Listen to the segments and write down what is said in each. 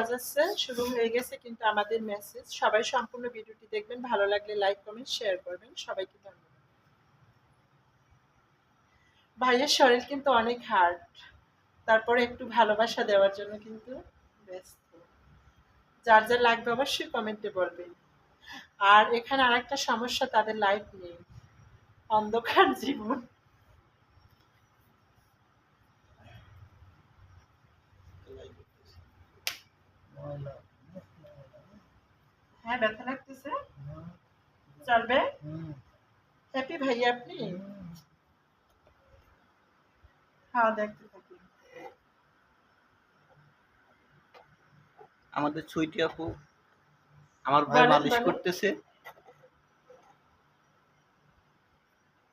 বাজাচ্ছে শুরু হয়ে গেছে কিন্তু আমাদের মেসেজ সবাই সম্পূর্ণ ভিডিওটি দেখবেন, ভালো লাগলে লাইক কমেন্ট শেয়ার করবেন। সবাইকে ধন্যবাদ। ভাইয়ের শরীর কিন্তু অনেক হার্ড তারপরে একটু ভালোবাসা দেওয়ার জন্য কিন্তু ব্যস্ত। যার যা লাগবে অবশ্যই কমেন্টে বলবেন। আর এখানে আরেকটা সমস্যা, তাদের লাইফ নেই। অন্ধকার জীবন। হ্যাঁ ব্যথা লাগতেছে। চলবে? হ্যাপি ভাই আপনি? খাওয়া দেখতে থাকি। আমাদের ছুইটি আপু আমার ভাই মালিশ করতেছে।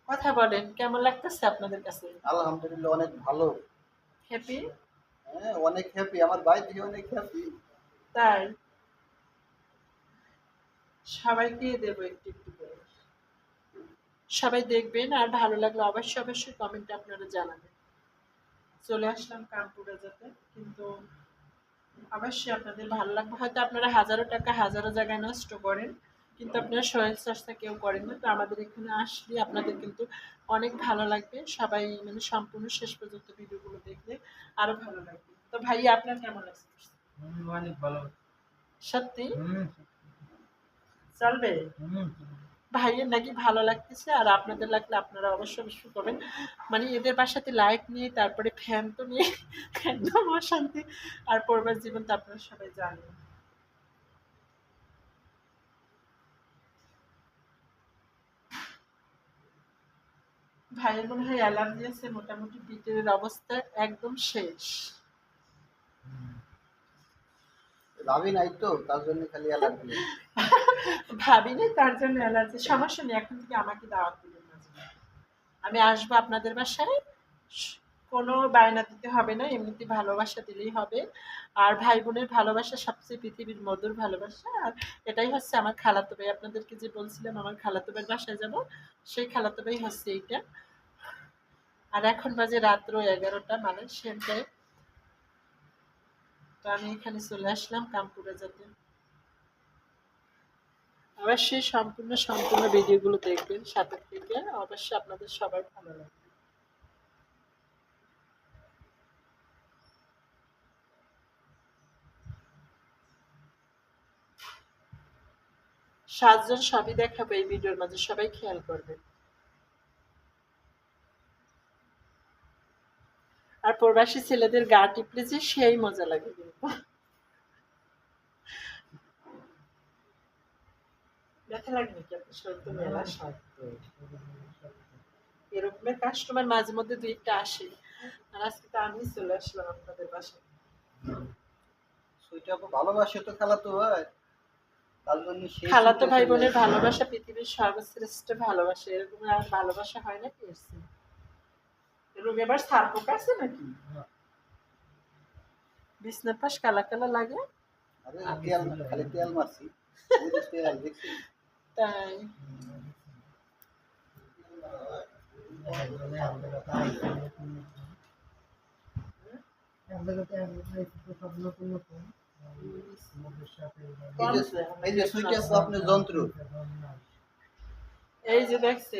কথা বলেন কেমন লাগতেছে আপনাদের কাছে? আলহামদুলিল্লাহ অনেক ভালো। হ্যাপি হ্যাঁ অনেক হ্যাপি আমার ভাই দিয়ে অনেক হ্যাপি তাই সবাইকে দেবো একটু একটু করে। সবাই দেখবেন আর ভালো লাগলে অবশ্যই অবশ্যই কমেন্টে আপনারা জানাবেন। চলে আসলাম কানপুরে যেতে কিন্তু অবশ্যই আপনাদের ভালো লাগবে। হয়তো আপনারা হাজারো টাকা হাজারো জায়গায় নষ্ট করেন, কিন্তু আপনারা শরীর চর্চা কেউ করেন না। তো আমাদের এখানে আসলে আপনাদের কিন্তু অনেক ভালো লাগবে। সবাই মানে সম্পূর্ণ শেষ পর্যন্ত ভিডিওগুলো দেখলে আরও ভালো লাগবে। তো ভাই আপনার কেমন লাগছে? অনেক ভালো সত্যি? চলবে? ভাইয়ের নাকি ভালো লাগতেছে আর আপনাদের লাগলে আপনারা অবশ্যই অবশ্যই করবেন। মানে এদের বাসাতে লাইট নিয়ে তারপরে ফ্যান তো নিয়ে একদম অশান্তি। আর পড়বার জীবন তো আপনারা সবাই জানেন। ভাইয়ের মনে হয় অ্যালার্জি আছে মোটামুটি পিঠের অবস্থা একদম শেষ। ভাবি নাই তো, তার জন্য খালি অ্যালার্জি ভাবিনি তার জন্য অ্যালার্জি সমস্যা নেই, এখন থেকে আমাকে দাওয়াত দিবেন মাঝে। আমি আসব আপনাদের বাসায়। কোনো বায়না দিতে হবে না, এমনিতে ভালোবাসা দিলেই হবে। আর ভাই বোনের ভালোবাসা সবচেয়ে পৃথিবীর মধুর ভালোবাসা। আর এটাই হচ্ছে আমার খালাতো ভাই। আপনাদেরকে যে বলছিলাম, আমার খালাতো ভাইয়ের বাসায় যাব, সেই খালাতো ভাই হচ্ছে এইটা। আর এখন বাজে রাত্র এগারোটা মানে সেটাই তো আমি এখানে চলে আসলাম কামপুরে যেতে। অবশ্যই সম্পূর্ণ সম্পূর্ণ ভিডিওগুলো দেখবেন থেকে। অবশ্যই আপনাদের সবার ভালো লাগবে। সাতজন সবই দেখাবো এই ভিডিওর মাঝে, সবাই খেয়াল করবেন। আর প্রবাসী ছেলেদের গা টিপলে যে সেই মজা লাগে কিন্তু। মেলা এরকমের কাস্টমার মাঝে মধ্যে দুই একটা আসে। আর আজকে তো আমি চলে আসলাম আপনাদের বাসায়। ভালোবাসে তো খেলা তো সে খালাতো ভাই বোনের ভালোবাসা পৃথিবীর সর্বশ্রেষ্ঠ ভালোবাসা। এরকম আর ভালোবাসা হয় না কি রুমে আবার সার পোকা আছে নাকি? বিছনার পাশ কালা কালা লাগে? খালি তেল মারছি। তাই। এই যে দেখছে।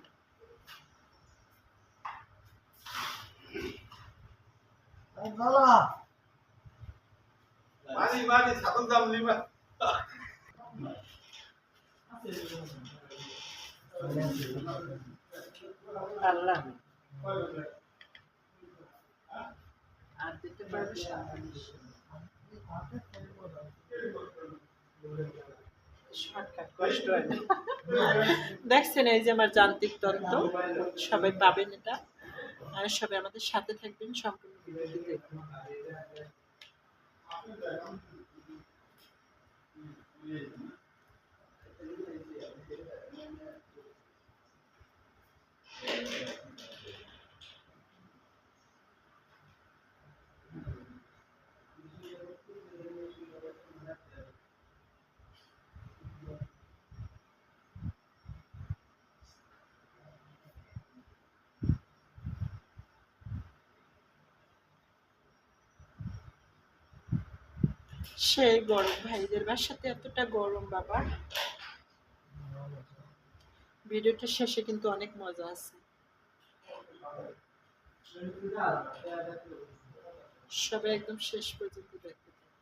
আর দিতে পারবে শর্টকাট কষ্ট হয় না। দেখছেন এই যে আমার যান্ত্রিক তত্ত্ব সবাই পাবেন এটা। আর সবাই আমাদের সাথে থাকবেন সম্পূর্ণ ভিডিওটি দেখবেন সেই গরম, ভাইদের বাসাতে এতটা গরম, বাবা ভিডিওটা শেষে কিন্তু অনেক মজা আছে সবাই একদম শেষ পর্যন্ত দেখতে থাকো।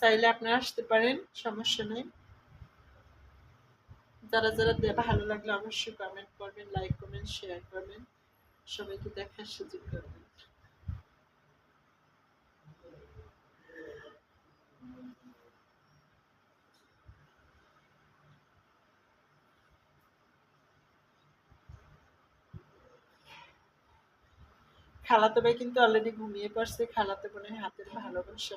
চাইলে আপনারা আসতে পারেন, সমস্যা নেই। যারা যারা ভালো লাগলে অবশ্যই কমেন্ট করবেন লাইক করবেন শেয়ার করবেন। সবাইকে দেখার সুযোগ করবেন। খালাতো ভাই কিন্তু অলরেডি ঘুমিয়ে পড়ছে, খালাতো বোনের হাতের ভালোবাসা।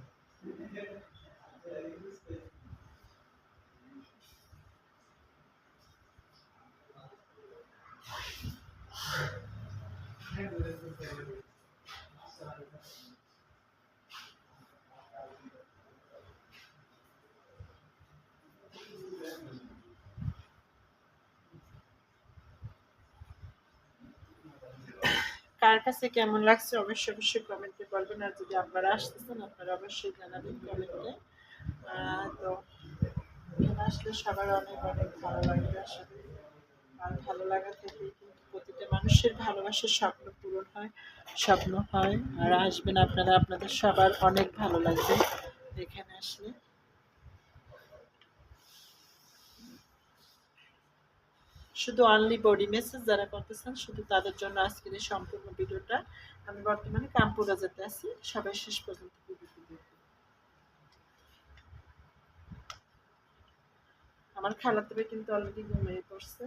কার কাছে কেমন লাগছে অবশ্যই অবশ্যই কমেন্টে বলবেন, আর যদি আপনারা আসতেছেন, আপনারা অবশ্যই জানাবেন কমেন্টে তো এখানে আসলে সবার অনেক অনেক ভালো আশা করি। আর ভালো লাগা থেকে কিন্তু প্রতিটা মানুষের ভালোবাসার স্বপ্ন পূরণ হয়, স্বপ্ন হয়, আর আসবেন আপনারা, আপনাদের সবার অনেক ভালো লাগবে এখানে আসলে। শুধু অনলি বডি মেসেজ যারা করতেছেন, শুধু তাদের জন্য আজকের এই সম্পূর্ণ ভিডিওটা। আমি বর্তমানে কামপুরা যেতে আছি। সবাই শেষ পর্যন্ত আমার খেলাতে কিন্তু অলরেডি ঘুমিয়ে পড়ছে।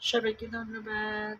সবাইকে ধন্যবাদ